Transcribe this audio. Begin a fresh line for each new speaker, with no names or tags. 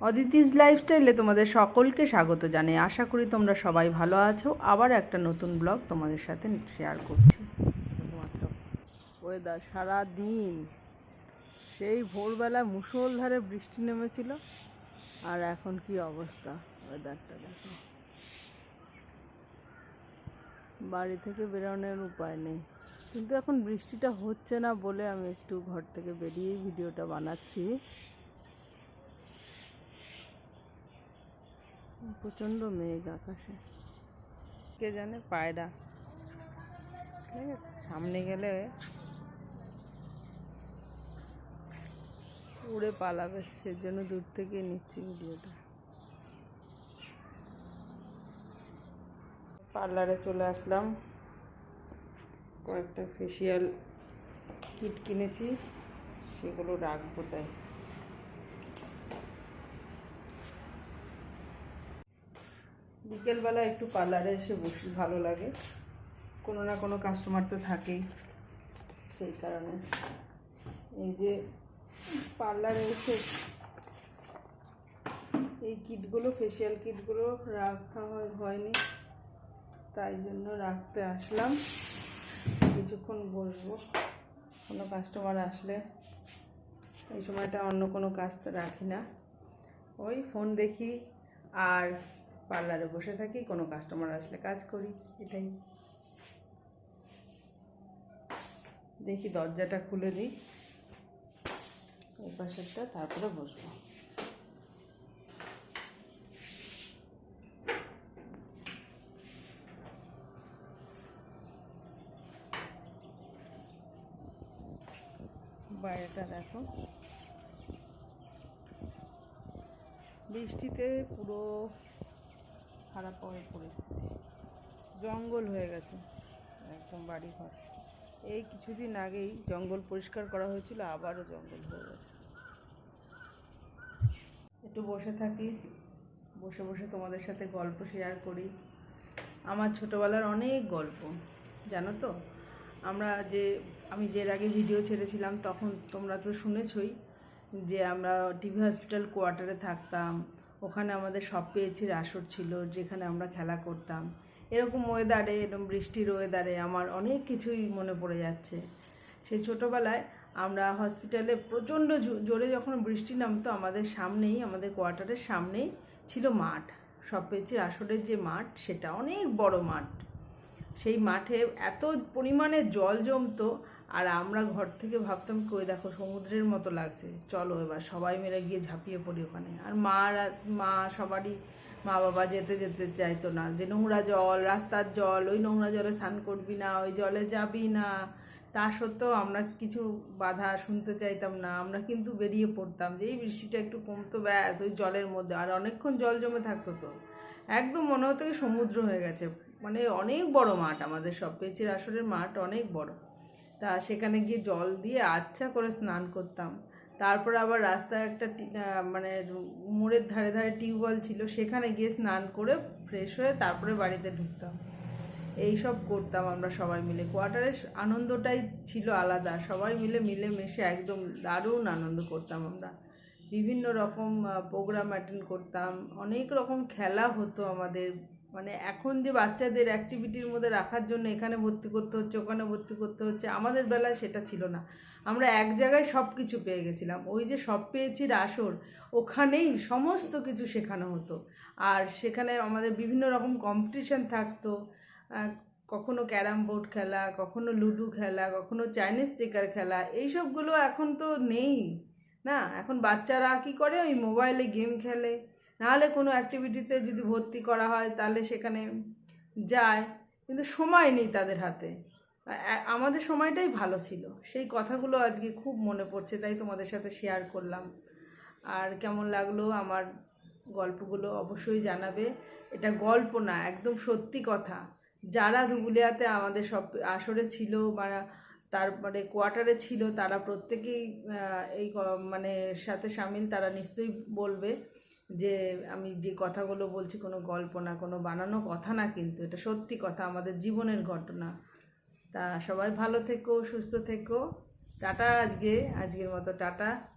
অদিতিস লাইফস্টাইলে তোমাদের সকলকে স্বাগত জানাই। আশা করি তোমরা সবাই ভালো আছো। আবার একটা নতুন ব্লগ তোমাদের সাথে শেয়ার করছি। ওয়েদার সারা দিন সেই ভোরবেলা মুষলধারে বৃষ্টি নেমেছিল। আর এখন কি অবস্থা? ওয়েদারটা দেখো। বাড়ি থেকে বেরোনোর উপায় নেই। কিন্তু এখন বৃষ্টিটা হচ্ছে না বলে আমি একটু ঘর থেকে বেরিয়েই ভিডিওটা বানাচ্ছি। প্রচণ্ড মেঘ আকাশে। কে জানে পায়রা। ঠিক আছে, সামনে গেলে উড়ে পালাবে, সেজন্য দূর থেকে নিচ্ছি ভিডিওটা। পার্লারে চলে আসলাম। কয়েকটা ফেসিয়াল কিট কিনেছি, সেগুলো রাখব তাই। বিকেলবেলা একটু পার্লারে এসে বসি, ভালো লাগে। কোনো না কোনো কাস্টমার তো থাকেই। সেই কারণে। এই যে পার্লারে এসে এই কিটগুলো ফেসিয়াল কিটগুলো রাখা হয়, হয়নি। তাই জন্য রাখতে আসলাম। কিছুক্ষণ বসবো। কোনো কাস্টমার আসলে এই সময়টা অন্য কোনো কাজ তো রাখি না। ওই ফোন দেখি। আর পার্লারে বসে থাকি, কোনো কাস্টমার আসলে কাজ করি, এটাই। দেখি দরজাটা খুলে দিই। ওই পাশেরটা, তারপরে বসবো। বাইরেটা দেখো। বৃষ্টিতে পুরো খারাপ হয়ে পরিস্থিতি জঙ্গল হয়ে গেছে, একদম বাড়ি ঘর এই কিছুদিন আগেই জঙ্গল পরিষ্কার করা হয়েছিল, আবারও জঙ্গল হয়ে গেছে। একটু বসে থাকি, বসে বসে তোমাদের সাথে গল্প শেয়ার করি। আমার ছোটোবেলার অনেক গল্প, জানো তো? আমরা যে, আমি যে আগে ভিডিও ছেড়েছিলাম, তখন তোমরা তো শুনেছই যে আমরা টিভি হসপিটাল কোয়ার্টারে থাকতাম ওখানে আমাদের সব পেয়েছির আসর ছিল, যেখানে আমরা খেলা করতাম। এরকম ওয়েদারে এরকম বৃষ্টির ওয়েদারে আমার অনেক কিছুই মনে পড়ে যাচ্ছে। সেই ছোটোবেলায় আমরা হসপিটালে প্রচণ্ড জোরে যখন বৃষ্টি নামতো, আমাদের সামনেই, আমাদের কোয়ার্টারের সামনেই ছিল মাঠ। সব পেয়েছির আসরের যে মাঠ, সেটা অনেক বড় মাঠ। সেই মাঠে এত পরিমাণে জল জমতো আর আমরা ঘর থেকে ভাবতাম কই দেখো সমুদ্রের মতো লাগছে। চলো এবার সবাই মিলে গিয়ে ঝাঁপিয়ে পড়ি ওখানে। আর মা মা সবারই মা বাবা যেতে যেতে চাইতো না। যে নোংরা জল, রাস্তার জল, ওই নোংরা জলে স্নান করবি না, ওই জলে যাবি না। তা সত্ত্বেও আমরা কিছু বাধা শুনতে চাইতাম না। আমরা কিন্তু বেরিয়ে পড়তাম। যে এই বৃষ্টিটা একটু কমতো, ব্যাস, ওই জলের মধ্যে। আর অনেকক্ষণ জল জমে থাকতো তো। একদম মনে হতো সমুদ্র হয়ে গেছে। মানে অনেক বড় মাঠ আমাদের সব। পেঁচের আসরের মাঠ অনেক বড়। তা সেখানে গিয়ে জল দিয়ে আচ্ছা করে স্নান করতাম। তারপর আবার রাস্তায় একটা মানে মোড়ের ধারে ধারে টিউবওয়েল ছিল, সেখানে গিয়ে স্নান করে ফ্রেশ হয়ে তারপরে বাড়িতে ঢুকতাম। এই সব করতাম আমরা সবাই মিলে। কোয়ার্টারের আনন্দটাই ছিল আলাদা। সবাই মিলে মিলে মিশে একদম দারুণ আনন্দ করতাম আমরা। বিভিন্ন রকম প্রোগ্রাম অ্যাটেন্ড করতাম। অনেক রকম খেলা হতো আমাদের মানে এখন যে বাচ্চাদের অ্যাক্টিভিটির মধ্যে রাখার জন্য এখানে ভর্তি করতে হচ্ছে, ওখানে ভর্তি করতে হচ্ছে, আমাদের বেলায় সেটা ছিল না। আমরা এক জায়গায় সব কিছু পেয়ে গেছিলাম। ওই যে সব পেয়েছি আসর ওখানেই সমস্ত কিছু শেখানো হতো। আর সেখানে আমাদের বিভিন্ন রকম কম্পিটিশান থাকতো। কখনো ক্যারাম বোর্ড খেলা, কখনো লুডো খেলা, কখনো চাইনিজ চেকার খেলা, এইসবগুলো এখন তো নেই। না, এখন বাচ্চারা কি করে? ওই মোবাইলে গেম খেলে। নাহলে কোনো অ্যাক্টিভিটিতে যদি ভর্তি করা হয়, তাহলে সেখানে যায়, কিন্তু সময় নেই তাদের হাতে। আমাদের সময়টাই ভালো ছিল। সেই কথাগুলো আজকে খুব মনে পড়ছে, তাই তোমাদের সাথে শেয়ার করলাম। আর কেমন লাগল আমার গল্পগুলো অবশ্যই জানাবে। এটা গল্প না, একদম সত্যি কথা। যারা ধুবুলিয়াতে আমাদের সব আসরে ছিল বা তারপরে কোয়ার্টারে ছিল, তারা প্রত্যেকেই এই মানে সাথে সামিল, তারা নিশ্চয়ই বলবে। যে আমি যে কথাগুলো বলছি, কোনো গল্প না, কোনো বানানো কথা না কিন্তু, এটা সত্যি কথা, আমাদের জীবনের ঘটনা। তা সবাই ভালো থেকো, সুস্থ থেকো। টাটা আজকে, আজকের মতো টাটা।